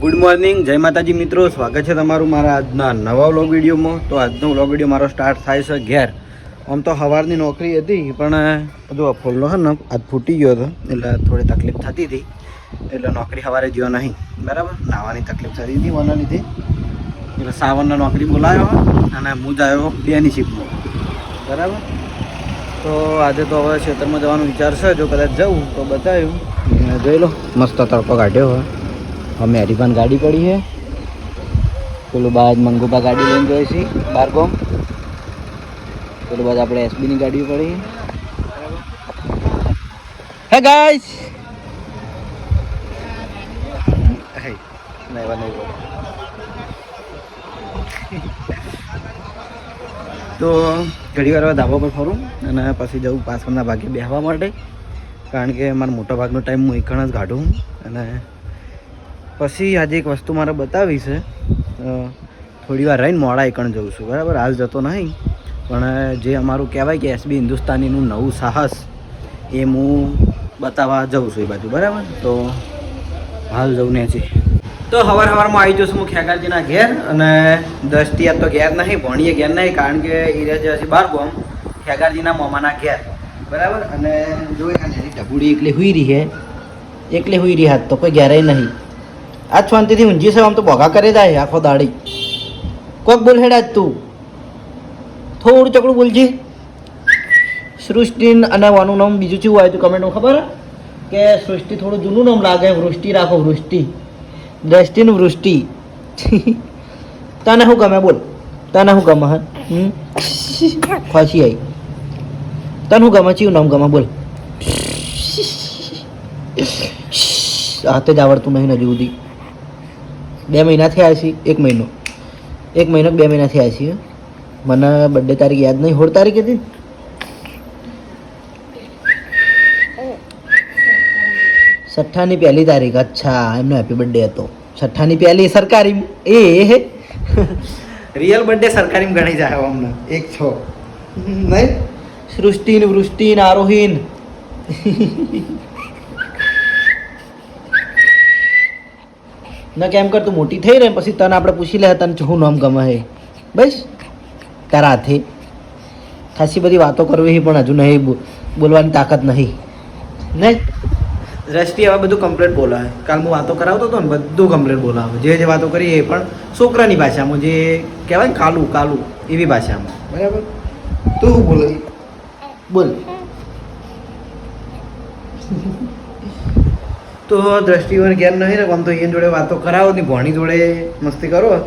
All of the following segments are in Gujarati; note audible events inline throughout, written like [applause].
ગુડ મોર્નિંગ જય માતાજી મિત્રો. સ્વાગત છે તમારું મારા આજના નવા વ્લોગ વિડીયોમાં. તો આજનો વ્લોગ વીડિયો મારો સ્ટાર્ટ થાય છે ઘેર. આમ તો સવારની નોકરી હતી, પણ બધું અફોલનો હે ને, આજ ફૂટી ગયો હતો, એટલે થોડી તકલીફ થતી હતી. એટલે નોકરી સવારે ગયો નહીં. બરાબર? નાવાની તકલીફ થતી હતી મને લીધે. એટલે સાવનને નોકરી બોલાયો અને હું જ આવ્યો બેની શિફ્ટમાં બરાબર? તો આજે તો હવે ખેતરમાં જવાનો વિચાર છે. જો કદાચ જવું, તો બતાવ્યું. જોઈ લો, મસ્ત તડકો કાઢ્યો હોય અમે હરિભાન ગાડી પડી છે. પેલું બાદ મંગુભા ગાડી લઈને જોઈએ છીએ બારગોમ પેલું બાદ આપણે એસબીની ગાડી પડી હે ગાઈસ તો ઘણી વાર ધાબા પર ફરું અને પછી જવું પાછળના ભાગે બેહવા માટે. કારણ કે મારો મોટા ભાગનો ટાઈમ હું એકણ જ કાઢું. અને પછી આજે એક વસ્તુ મારે બતાવી છે. થોડી વાર રહીને મોડા એકણ જઉં છું, બરાબર? હાલ જતો નહીં. પણ જે અમારું કહેવાય કે એસબી હિન્દુસ્તાનીનું નવું સાહસ, એ હું બતાવવા જઉં છું એ બાજુ, બરાબર? તો હાલ જઉં ને છે તો હવાર હવારમાં આવી જશું હું ખેગાજીના ઘેર અને દસથી આજ તો ઘેર નહીં, ભણીએ ઘેર નહીં, કારણ કે એ રહે છે બાર ગામ ખેગાજીના મોમાના ઘેર. બરાબર? અને જોઈએ ડબુડી એકલી હુઈ રહી છે એકલી હુઈ રહી હાથ તો કોઈ ઘેરે નહીં. આજ શાંતિથી ઊંઝી સાહેબ આમ તો ભોગા કરે જાય આખો દાડી. કોક બોલ હેડા તું. થોડું ચકડું બોલજી. સૃષ્ટિ અને વાનું નામ બીજું શું હોય હતું કમેન્ટમાં ખબર? કે સૃષ્ટિ થોડું જૂનું નામ લાગે, વૃષ્ટિ રાખો, વૃષ્ટિ. દ્રષ્ટિનું વૃષ્ટિ. તને શું ગમે બોલ. તને શું ગમે, હા? ખોસી આવી તને શું ગમે ચિયું નામ ગમે, બોલ. હાથે જ આવડતું નહીં હજુ સુધી બે મહિના થયા છે એક મહિનો. એક મહિનો બે મહિના થયા છે. મને બર્થડે તારીખ યાદ નહીં. હોળ તારીખ હતી છઠ્ઠાની પહેલી તારીખ. અચ્છા એમનો હેપી બર્થડે હતો. છઠ્ઠાની પહેલી સરકારી એ રિયલ બર્થડે સરકારી ગણાઈ જાય. અમને એક છો. નહીં? સૃષ્ટિન વૃષ્ટિન આરોહીન ના કેમ કર તું મોટી થઈ રહે પછી તને આપણે પૂછી લે તને શું નામ ગમે હે બસ. તારા હાથે. ખાસી બધી વાતો કરવી પણ હજુ નહીં બોલવાની તાકાત નહીં. નહીં દ્રષ્ટિ હવે બધું કમ્પ્લેટ બોલાવે. કાલ હું વાતો કરાવતો હતો ને બધું કમ્પ્લેટ બોલાવે. જે જે વાતો કરી એ પણ છોકરાની ભાષામાં જે કહેવાય ને કાલું કાલું એવી ભાષામાં. બરાબર? તું બોલે. બોલ. તો દ્રષ્ટિઓને ઘેર નહીં ને, આમ તો એની જોડે વાતો કરાવો ને, ભણી જોડે મસ્તી કરો.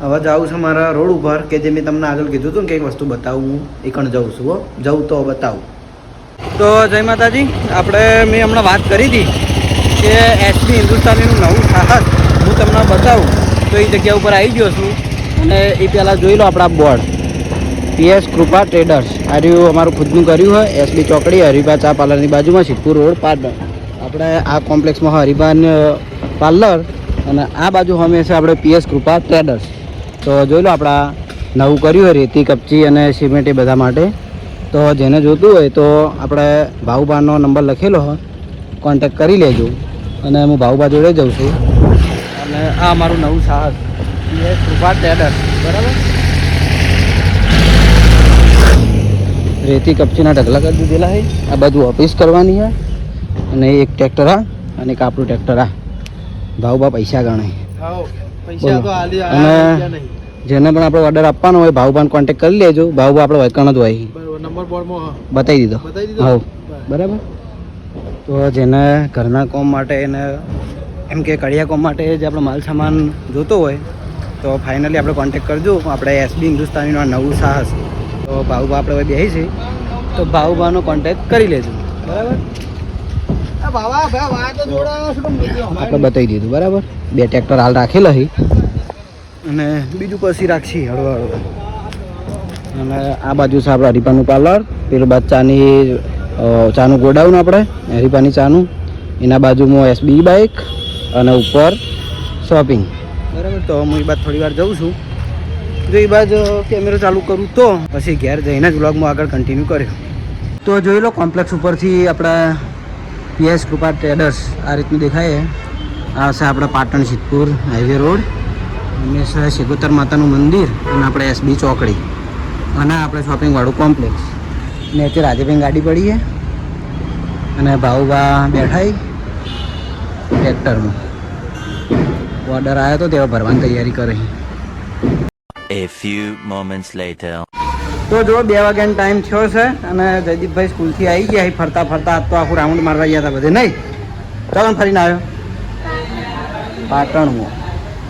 હવે જાઉં છું મારા રોડ ઉપર, કે જે મેં તમને આગળ કીધું હતું ને, કંઈક વસ્તુ બતાવું, એ કણ જાઉં છું, હો. જાઉં તો બતાવું. તો જય માતાજી, આપણે મેં હમણાં વાત કરી હતી કે એસપી હિન્દુસ્તાનીનું નવું સાહસ હું તમને બતાવું. તો એ જગ્યા ઉપર આવી ગયો છું અને એ પહેલાં જોઈ લો આપણા બોર્ડ. પીએસ કૃપા ટ્રેડર્સ. આ અમારું ખુદનું કર્યું હોય, એસબી ચોકડી, હરિભા ચા પાર્લરની બાજુમાં, સિદ્ધપુર રોડ, પાટણ. આપણે આ કોમ્પ્લેક્સમાં હરિભાન પાર્લર અને આ બાજુ હંમેશા આપણે પીએસ કૃપા ટ્રેડર્સ તો જોઈ લો આપણા નવું કર્યું હોય રેતી, કપચી અને સિમેન્ટ એ બધા માટે. તો જેને જોતું હોય તો આપણે ભાઉબાનો નંબર લખેલો હોય કોન્ટેક કરી લેજો. અને હું ભાઉબા જોડે જઉં છું. અને આ અમારું નવું સાહસ. પીએસ કૃપા ટ્રેડર્સ બરાબર? રેતી, કપચીના ઢગલા કરી દીધેલા છે. આ બાજુ ઓફિસ કરવાની છે. અને એક ટ્રેક્ટર આ અને એક આપણું ટ્રેક્ટર આ. પૈસા ગણે પૈસા ગણાય અને જેને પણ આપણે ઓર્ડર આપવાનો હોય ભાવબાન કોન્ટેક્ટ કરી લેજો. ભાવબા આપણે વૈકણ જ હોય. નંબર બોર્ડમાં બતાવી દીધો. હા બરાબર. તો જેને ઘરના કોમ માટે એને એમ કે કડિયા કોમ માટે જે આપણો માલ સામાન જોતો હોય તો ફાઇનલી આપણે કોન્ટેક્ટ કરજો. આપણે એસબી હિન્દુસ્તાનીનો નવું સાહસ. તો ભાઉબા આપણે બેસી છે. તો ભાઉબાનો કોન્ટેક્ટ કરી લેજો. બરાબર બાબા ભાઈ વાત જોડાવો શું કામ આપણે બતાવી દીધું બરાબર? બે ટ્રેક્ટર હાલ રાખેલા છે. અને બીજું પછી રાખશી હળવા હળવા અને આ બાજુ છે આપણે હરીપાનું પાર્લર. પેલું બાદ ચાની ચાનું ગોડાઉન આપણે હરીપાની ચાનું. એના બાજુમાં એસબી બાઇક અને ઉપર શોપિંગ. બરાબર તો હું એ બાદ થોડી વાર જઉં છું. જો એ બાદ કેમેરો ચાલુ કરું તો. પછી ઘેર જઈને જ વ્લોગમાં આગળ કન્ટિન્યુ કર્યો. તો જોઈ લો કોમ્પ્લેક્સ ઉપરથી આપણા પીએસ કૃપા ટ્રેડર્સ આ રીતનું દેખાય આ છે આપણે પાટણ સિદ્ધપુર હાઈવે રોડ અને છે શેગોતર માતાનું મંદિર અને આપણે એસબી ચોકડી. અને આપણે શોપિંગવાળું કોમ્પ્લેક્સ ને અત્યારે રાજેભાઈ ગાડી પડી છે. અને ભાવભા બેઠાઈ ટ્રેક્ટરમાં. ઓર્ડર આવ્યો તો તેવા ભરવાની તૈયારી કરે. A few moments later. તો જો બે વાગ્યાનો ટાઈમ થયો છે અને જયદીપભાઈ સ્કૂલથી આવી ગયા ફરતા ફરતા. આજ તો આખું રાઉન્ડ મારવા ગયા હતા બધે, નહીં? ચાલો ફરીને આવ્યો. પાટણમાં.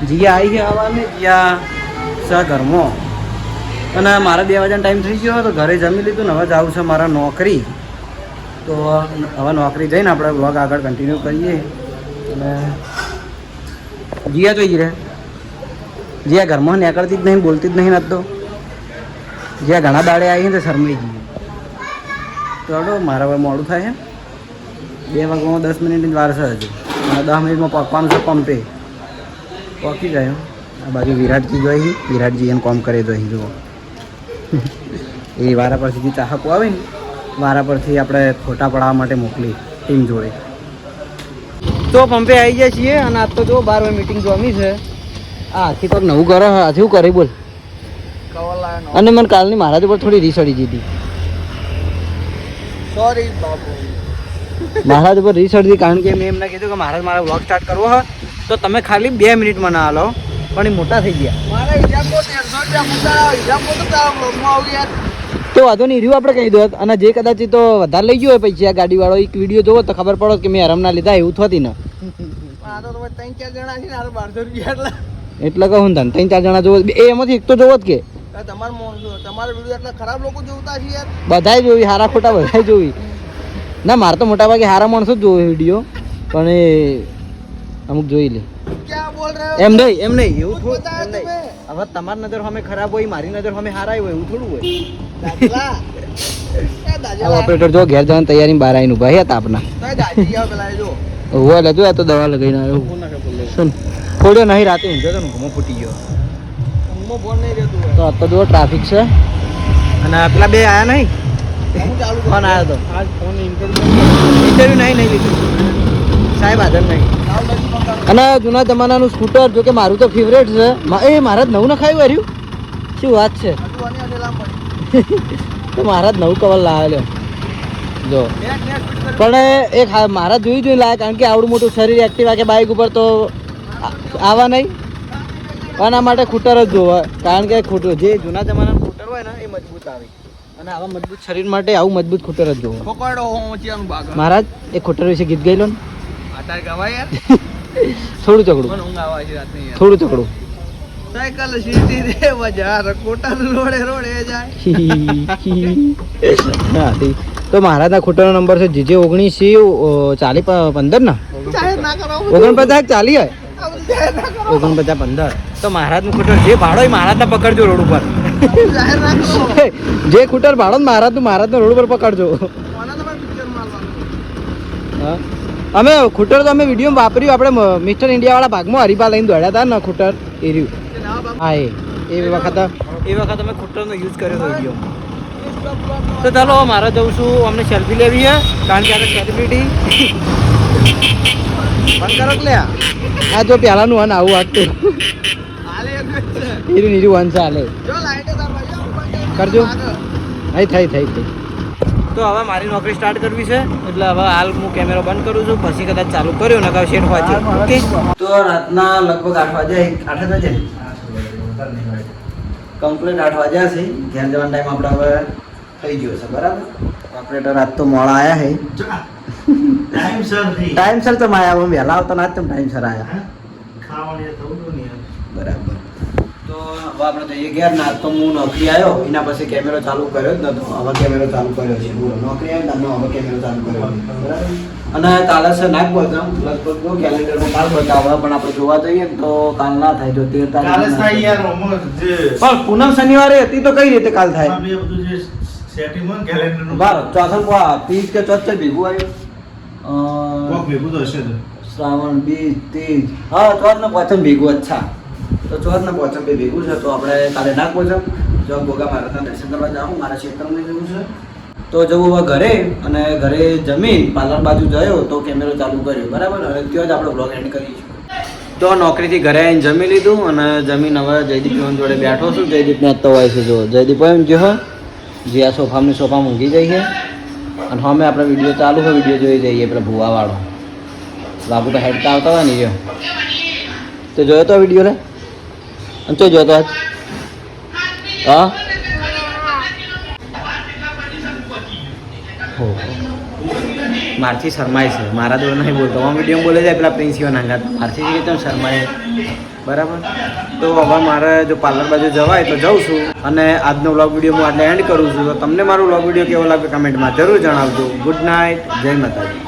જીયા આવી ગયા આવવાની જીયા ઘરમાં અને મારે બે વાગ્યાનો ટાઈમ થઈ ગયો તો ઘરે જમી લીધું ને હવે જવું છે મારા નોકરી. તો હવે નોકરી જઈને આપણે બ્લોગ આગળ કન્ટિન્યુ કરીએ. અને જીયા જોઈ રહે જીયા ઘરમાં નીકળતી જ નહીં, બોલતી જ નહીં નથી તો જ્યાં ઘણા દાડે આવી ને શરમાઈ જઈએ. તો મારા હવે મોડું થાય છે બે વાગવામાં દસ મિનિટની વાર છે હજુ. અને દસ મિનિટમાં પકવાનું છે પંપે. પકી જાય આ બાજુ વિરાટજી જોઈ વિરાટજી એને કોમ કરે જોઈ જુઓ. એ વારા પરથી ચાહકો આવે ને, વારા પરથી આપણે ફોટા પડાવવા માટે મોકલી, ટીમ જોડે. તો પંપે આવી જાય છીએ અને આજ તો જો બાર મિટિંગ જોમી છે. આ આથી કોઈક નવું કરો હાથી શું કરે બોલ. અને મને કાલની મહારાજ ઉપર થોડી રીસડી દીધી. સોરી બાપુ. મહારાજ ઉપર રીસડી કારણ કે મેં એમને કીધું કે મહારાજ મારે વ્લોગ સ્ટાર્ટ કરવો હોય તો તમે ખાલી બે મિનિટમાં મને હાલો. પણ એ મોટા થઈ ગયા. તો વાંધો નહીં રહ્યું આપણે કહી દો. અને જે કદાચ તો વધારે લઈ ગયો હોય પૈસા ગાડીવાળો એક વીડિયો જોવો તો ખબર પડો કે મેં હરમના લીધા એવું થતી ને. આ આ એટલે એટલે કહું તને ત્રણ ચાર જણા જોવો એ એમાંથી એક તો જોવો જ કે. આ તમારા માણસો તમારા વીડિયો એટલા ખરાબ લોકો જોતા છે યાર. બધાય જોવી હારા ખોટા બધાય જોવી ના મારે તો મોટા ભાગે હારા માણસો જ જોવે વીડિયો પણ એ અમુક જોઈ લે. એમ નહીં એમ નહીં એવું થોડું. હવે તમારી નજર સામે ખરાબ હોય મારી નજર સામે હારા હોય એવું થોડું હોય. ઓપરેટર [laughs] જો ઘેર જવાની તૈયારી બહાર આવીને ઊભા હતા આપના હોવા લેજો આ તો દવા લગાવીને આવ્યો. થોડ્યો નહીં રાતે ઊંઘ્યો તો ઘૂમો ફૂટી ગયો. ઊંઘમાં ફોન નહીં રહેતું તો આ તો જો ટ્રાફિક છે. અને આટલા બે આયા નહીં? હોય હું ચાલુ ફોન આવ્યો તો. આજ ફોન ઇન્ટરવ્યુ ઇન્ટરવ્યુ નહીં નહીં લીધું. સાહેબ હાજર નહીં. અને જૂના જમાનાનું સ્કૂટર જો કે મારું તો ફેવરેટ છે. એ મારા જ નવું નખાયું હાર્યું શું વાત છે? તો મારા જ નવું કવર લાવેલો જો. પણ એક મારા જોઈ જોઈ લાગે કારણ કે આવડું મોટું શરીર એક્ટિવા કે બાઇક ઉપર તો આવા નહીં. આના માટે ખૂટર જ જોવા. કારણ કે ખૂટર જે જૂના જમાનાનું ખૂટર હોય ને એ મજબૂત આવે. અને આવા મજબૂત શરીર માટે આવું મજબૂત ખૂટર જ જોવા. મહારાજ એ ખૂટર વિશે ગીત ગયેલો ને. આટાર ગવાય યાર? [laughs] થોડું ચકડું. થોડું ચકડું. સાયકલ સીધી રે બજાર. કોટા રોડે રોડે જાય. [laughs] હા તે તો મહારાજના ખૂટરનો નંબર છે જીજે ઓગણીસ ચાલી પંદર ના? કરો. ઓગણપચાસ ચાલી હોય? ઓગણપચાસ પંદર. તો મહારાજનું ખૂટર જે ભાડો એ મહારાજના પકડજો રોડ ઉપર. [laughs] જે ખૂટર ભાડો ને મહારાજનું મહારાજના રોડ ઉપર પકડજો. અમે ખૂટર તો અમે વીડિયો વાપર્યું આપણે મિસ્ટર ઇન્ડિયા વાળા ભાગમાં હરીફા લઈને દોડ્યા હતા ને ખૂટર એ રહ્યું. હા એ. એ વખત એ વખત અમે ખૂટરનો યુઝ કર્યો હતો વીડિયો. તો ચાલો મારે જવું છું અમને સેલ્ફી લેવી છે કારણ કે આપણે સેલિબ્રિટી બંધ કરો લે આ જો પહેલાનું હન આવું વાગતું એનું નીરું વન ચાલે. જો લાઈટે તાર ભાઈ કરજો. થઈ થઈ થઈ થઈ. તો હવે મારી નોકરી સ્ટાર્ટ કરવી છે એટલે હવે હાલ હું કેમેરો બંધ કરું છું પછી કદાચ ચાલુ કર્યો ને કાં શેઠ વાંચે. ઓકે તો રાતના લગભગ આઠ વાગે આઠ વાગે કમ્પ્લીટ આઠ વાગ્યા છે. ઘેર જવાનો ટાઈમ આપણે હવે થઈ ગયો છે બરાબર? ઓપરેટર રાત તો મોડા આવ્યા હે ટાઈમ ટાઈમસર તો આયા હું વહેલા આવતા ના તમે ટાઈમસર આવ્યા ખાવાની થવું તો નહીં બરાબર તો હવે આપણે ઘેર ના તો હું નોકરી આવ્યો એના પછી કેમેરો ચાલુ કર્યો જ નતો. હવે કેમેરો ચાલુ કર્યો છે. બોલો નોકરી આવ્યો ને હવે કેમેરો ચાલુ કર્યો બરાબર? અને કાલે છે નાખ બોલતા લગભગ જો કેલેન્ડરમાં કાલ બતાવે પણ આપણે જોવા જઈએ તો કાલ ના થાય જો તેર તારીખ થાય. યાર પણ પૂનમ શનિવારે હતી તો કઈ રીતે કાલ થાય? આ બે બધું જે સેટિંગ હોય ને બાર ચોથમ ત્રીજ કે ચોથે ભેગું આવ્યું ભેગું તો હશે શ્રાવણ બીજ ત્રીજ હા ચોથ ને પ્રથમ ભેગું અચ્છા તો ચોથ ને પોચમ બે ભેગું છે, તો આપણે કાલે ના પોચમ. જો ગોગા મહારાજના દર્શન કરવા જાઉં મારા ક્ષેત્રમાં જવું છે. તો જવું હવે ઘરે અને ઘરે જમીન પાર્લર બાજુ ગયો તો કેમેરો ચાલુ કર્યો. બરાબર? અને ત્યાં જ આપણે બ્લોગ એન્ડ કરીશું તો નોકરીથી ઘરે આવીને જમી લીધું અને જમીન હવે જયદીપ જોડે બેઠો છું. જયદીપને તો હોય છે જો. જયદીપ એમ જો જે આ સોફામાં સોફામાં ઊંઘી જઈએ અને હવે આપણે વીડિયો ચાલુ હોય વીડિયો જોઈ જઈએ પેલા ભૂવાવાળો. બાબુ તો હેડતા આવતા હોય ને જો. તો જોયો તો વીડિયો લે અને તો જોતો હા હો? મારથી શરમાય છે. મારા દોડ નહીં બોલતો. હું વીડિયો બોલે જાય પેલા પ્રિન્સીઓ નાંગા મારથી કે તમે શરમાય? બરાબર? તો હવે મારે જો પાર્લર બાજુ જવાય તો જાઉં છું. અને આજનો વ્લોગ વીડિયો હું આટલે એન્ડ કરું છું. તો તમને મારો વ્લોગ વીડિયો કેવો લાગે કમેન્ટમાં જરૂર જણાવજો. ગુડ નાઇટ જય માતાજી.